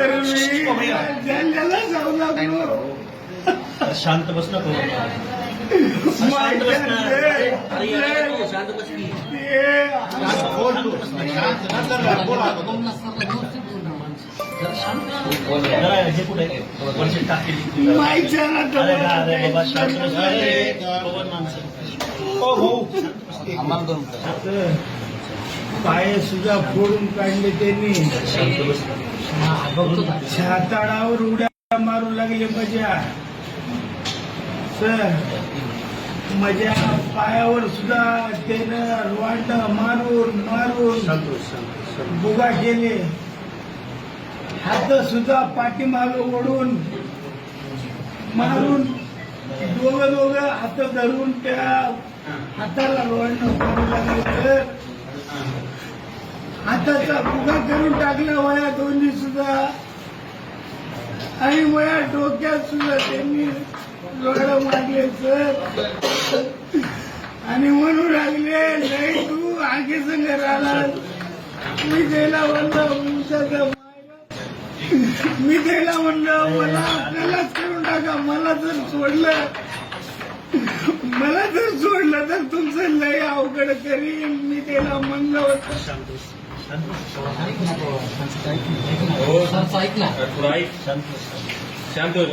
तर मी जालन्याला जाऊ लागलो शांत बस नको शांत बस ना अरे अरे यार, तू शांत बस की जरा शांत बस. जरा हे कुठे वरची टाकी माईच्या अरे ना, अरे बाबा शांत बस नाटक अरे, पवन माणसं हो भाऊ पाय सुद्धा फोडून काढले त्यांनी. शांत छाताडावर उड्या मारू लागले मजा. सर माझ्या पायावर सुद्धा त्यानं वाट मारून मारून बुगा केले. हात सुद्धा पाठीमाग ओढून मारून दोघं दोघं हात धरून त्या हाताला रोडणं करू लागले. तर हाताचा फुगा करून टाकला वया दोन्ही सुद्धा. आणि वया डोक्यात सुद्धा त्यांनी लोळं मागले सर. आणि म्हणू लागले नाही तू आगे संग राहिला मी त्याला म्हणलं उंचाचं मी त्याला म्हणलं मला आपल्यालाच करून टाका. मला जर सोडलं तुमचं लय अवघड करीन. मी त्याला म्हणलं होतं. शांत शांत हो ऐक ना. शांत शांत हो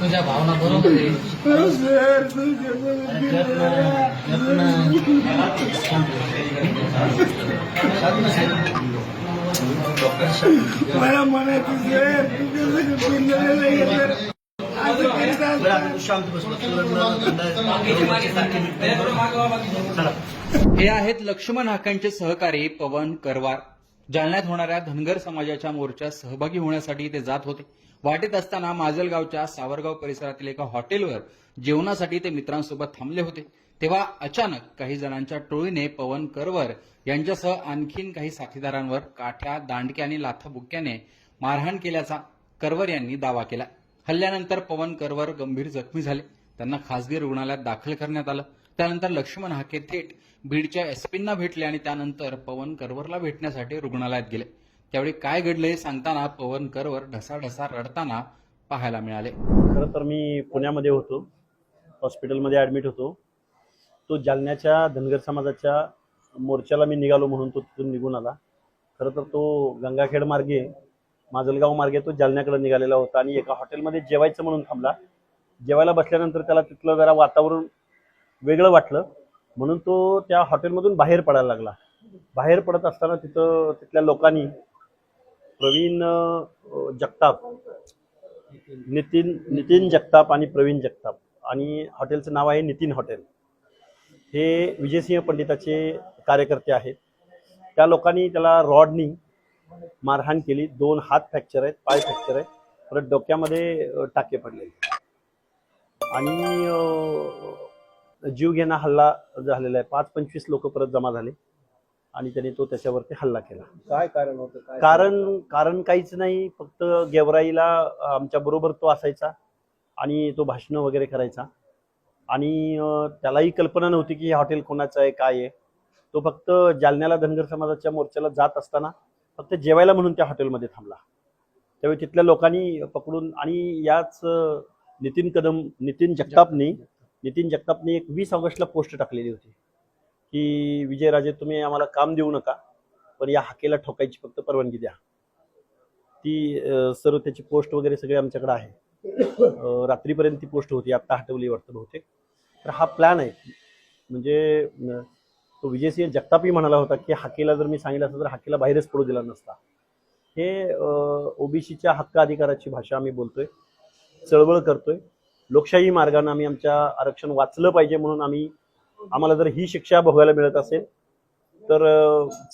तुझ्या भावना बरोबर आहे. हो सर तुमच्या अरे गप ना, गप ना. शांत बस. मला म्हणायचं सर तुझ्या सगळं पिंजऱ्याला येतं बरं, आता असतात. तू शांत बस तुला चला हे आहेत लक्ष्मण हाकांचे सहकारी पवन करवार जालन्यात होणाऱ्या धनगर समाजाच्या मोर्चात सहभागी होण्यासाठी ते जात होते वाटेत असताना माजलगावच्या सावरगाव परिसरातील एका हॉटेलवर जेवणासाठी ते मित्रांसोबत थांबले होते तेव्हा अचानक काही जणांच्या टोळीने पवन करवर यांच्यासह आणखीन काही साथीदारांवर काठ्या दांडक्या आणि लाथाबुक्क्याने मारहाण केल्याचा करवर यांनी दावा केला हल्ल्यानंतर पवन करवर गंभीर जखमी झाले. त्यांना खासगी रुग्णालयात दाखल करण्यात आलं. त्यानंतर लक्ष्मण हाके थेट बीडच्या एसपींना भेटले आणि त्यानंतर पवन करवरला भेटण्यासाठी रुग्णालयात गेले. त्यावेळी काय घडलं हे सांगताना पवन करवर ढसाढसा रडताना पाहायला मिळाले. खरं तर मी पुण्यामध्ये होतो. हॉस्पिटलमध्ये ॲडमिट होतो. तो जालन्याच्या धनगर समाजाच्या मोर्चाला मी निघालो म्हणून तो तिथून निघून आला. खरं तर तो गंगाखेड मार्गे माजलगाव मार्गे तो जालन्याकडे निघालेला होता आणि एका हॉटेलमध्ये जेवायचं म्हणून थांबला. जेवायला बसल्यानंतर त्याला तिथलं जरा वातावरण वेगळं वाटलं. म्हणून तो त्या हॉटेलमधून बाहेर पडायला लागला. बाहेर पडत असताना तिथं तिथल्या लोकांनी प्रवीण जगताप नितीन नितीन जगताप आणि प्रवीण जगताप आणि हॉटेलचं नाव आहे नितीन हॉटेल. हे विजयसिंह पंडिताचे कार्यकर्ते आहेत. त्या लोकांनी त्याला रॉडनी मारहाण केली. दोन हात फ्रॅक्चर आहेत पाय फ्रॅक्चर आहे परत डोक्यामध्ये टाके पडले आणि अ, जीवघेणा हल्ला झालेला आहे. पाच पंचवीस लोक परत जमा झाले. आणि त्यांनी तो त्याच्यावरती हल्ला केला. काय कारण होतं? कारण कारण काहीच नाही. फक्त गेवराईला आमच्या बरोबर तो असायचा आणि तो भाषणं वगैरे करायचा. आणि त्यालाही कल्पना नव्हती की हे हॉटेल कोणाचं आहे काय आहे. तो फक्त जालन्याला धनगर समाजाच्या मोर्चाला जात असताना फक्त जेवायला म्हणून त्या हॉटेलमध्ये थांबला. त्यावेळी तिथल्या लोकांनी पकडून आणि याच नितीन कदम नितीन जगतापनी नितीन जगतापनी एक वीस ऑगस्टला पोस्ट टाकलेली होती. की विजयराजे तुम्ही आम्हाला काम देऊ नका पण या हाकेला ठोकायची फक्त परवानगी द्या. ती सर्व त्याची पोस्ट वगैरे सगळे आमच्याकडे आहे. रात्रीपर्यंत ती पोस्ट होती. आत्ता हटवली वाटतं बहुतेक. तर हा प्लॅन आहे. म्हणजे तो विजयसिंह जगतापही म्हणाला होता की हाकेला जर मी सांगितलं असतं तर हाकेला बाहेरच पडू दिला नसता. हे ओबीसीच्या हक्क अधिकाराची भाषा आम्ही बोलतोय चळवळ करतोय. लोकशाही मार्गाने आम्ही आमच्या आरक्षण वाचलं पाहिजे म्हणून आम्ही आम्हाला जर ही शिक्षा भोगायला मिळत असेल तर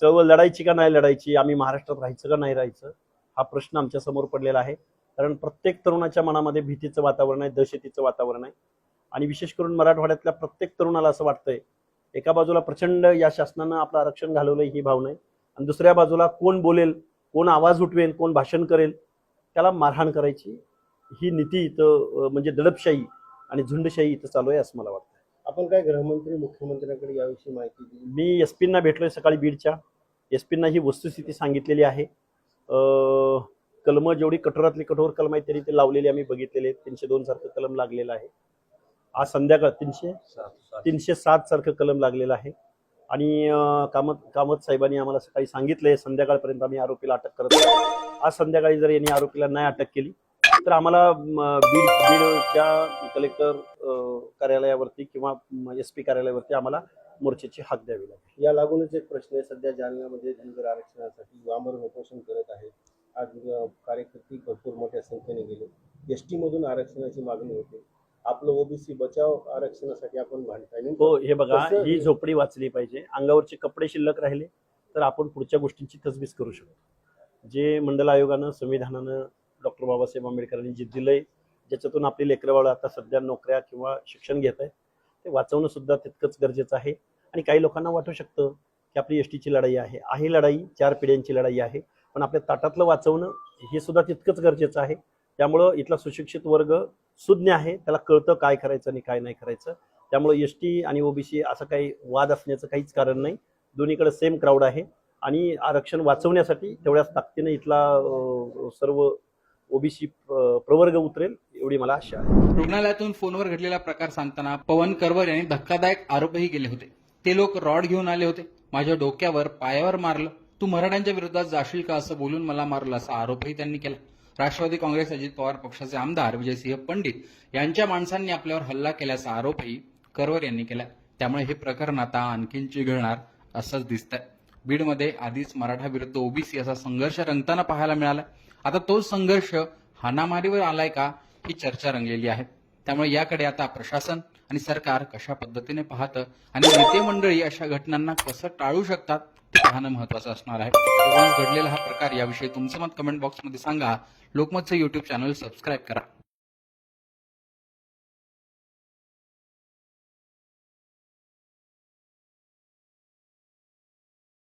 चळवळ लढायची का नाही लढायची आम्ही महाराष्ट्रात राहायचं का नाही राहायचं हा प्रश्न आमच्यासमोर पडलेला आहे. कारण प्रत्येक तरुणाच्या मनामध्ये भीतीचं वातावरण आहे दहशतीचं वातावरण आहे. आणि विशेष करून मराठवाड्यातल्या प्रत्येक तरुणाला असं वाटतंय एका बाजूला प्रचंड या शासनानं आपलं आरक्षण घालवलंय ही भावना आहे. आणि दुसऱ्या बाजूला कोण बोलेल कोण आवाज उठवेल कोण भाषण करेल त्याला मारहाण करायची ही नीती इथं म्हणजे दडपशाही आणि झुंडशाही इथं चालू आहे असं मला वाटतं. आपण काय गृहमंत्री मुख्यमंत्र्यांकडे याविषयी माहिती दिली? मी एस पींना भेटलोय सकाळी बीडच्या. एस पींना ही वस्तुस्थिती सांगितलेली आहे. अं, कलम जेवढी कठोरातली कठोर कलम आहे त्यांनी ते लावलेली आम्ही बघितलेले आहेत. तीनशे दोन सारखं कलम लागलेलं आहे. आज संध्याकाळ तीनशे तीनशे सात सारखं कलम लागलेलं आहे. आणि कामत कामत साहेबांनी आम्हाला सकाळी सांगितलंय संध्याकाळपर्यंत आम्ही आरोपीला अटक करत आहोत. आज संध्याकाळी जर यांनी आरोपीला नाही अटक केली तर आम्हाला बीड बीडच्या कलेक्टर कार्यालयावरती किंवा एस पी कार्यालयावरती आम्हाला मोर्चाची हाक द्यावी लागेल. या लागूनच एक प्रश्न आहे. सध्या जालन्यामध्ये धनगर आरक्षणासाठी वामर उपोषण करत आहेत. आज कार्यकर्ते भरपूर मोठ्या संख्येने गेले. एस मधून आरक्षणाची मागणी होते. आपलं ओबीसी बचाव आरक्षणासाठी आपण भांडताय हो हे बघा ही झोपडी वाचली पाहिजे. अंगावरचे कपडे शिल्लक राहिले तर आपण पुढच्या गोष्टींची तजवीज करू शकतो. जे मंडल आयोगानं संविधानानं डॉक्टर बाबासाहेब आंबेडकरांनी जे दिलंय ज्याच्यातून आपली लेकरं बाळं आता सध्या नोकऱ्या किंवा शिक्षण घेत आहेत ते वाचवणं सुद्धा तितकंच गरजेचं आहे. आणि काही लोकांना वाटू शकतं की आपली एस टीची लढाई आहे. आहे लढाई चार पिढ्यांची लढाई आहे. पण आपल्या ताटातलं वाचवणं हे सुद्धा तितकंच गरजेचं आहे. त्यामुळं इथला सुशिक्षित वर्ग सुज्ञ आहे. त्याला कळतं काय करायचं आणि काय नाही करायचं. त्यामुळे एस टी आणि ओबीसी असं काही वाद असण्याचं काहीच कारण नाही. दोन्हीकडे सेम क्राऊड आहे. आणि आरक्षण वाचवण्यासाठी तेवढ्याच ताकदीने इथला सर्व ओबीसी प्रवर्ग उतरेल एवढी मला आशा आहे. रुग्णालयातून फोनवर घडलेला प्रकार सांगताना पवन करवर यांनी धक्कादायक आरोपही केले होते. ते लोक रॉड घेऊन आले होते. माझ्या डोक्यावर पायावर मारलं. तू मराठ्यांच्या विरोधात जाशील का असं बोलून मला मारलं असा आरोपही त्यांनी केला. राष्ट्रवादी काँग्रेस अजित पवार पक्षाचे आमदार विजयसिंह पंडित यांच्या माणसांनी आपल्यावर हल्ला केल्याचा आरोपही करवर यांनी केला. त्यामुळे हे प्रकरण आता आणखीन चिघळणार असंच दिसतंय. बीडमध्ये आधीच मराठा विरुद्ध ओबीसी असा संघर्ष रंगताना पाहायला मिळाला. आता तोच संघर्ष हाणामारीवर आलाय का ही चर्चा रंगलेली आहे. त्यामुळे याकडे आता प्रशासन आणि सरकार कशा पद्धतीने पाहतं आणि नेते मंडळी अशा घटनांना कसं टाळू शकतात पाहणं महत्वाचं असणार आहे. घडलेला हा प्रकार याविषयी तुमचं मत कमेंट बॉक्समध्ये सांगा. लोकमतचं युट्यूब चॅनल सबस्क्राईब करा.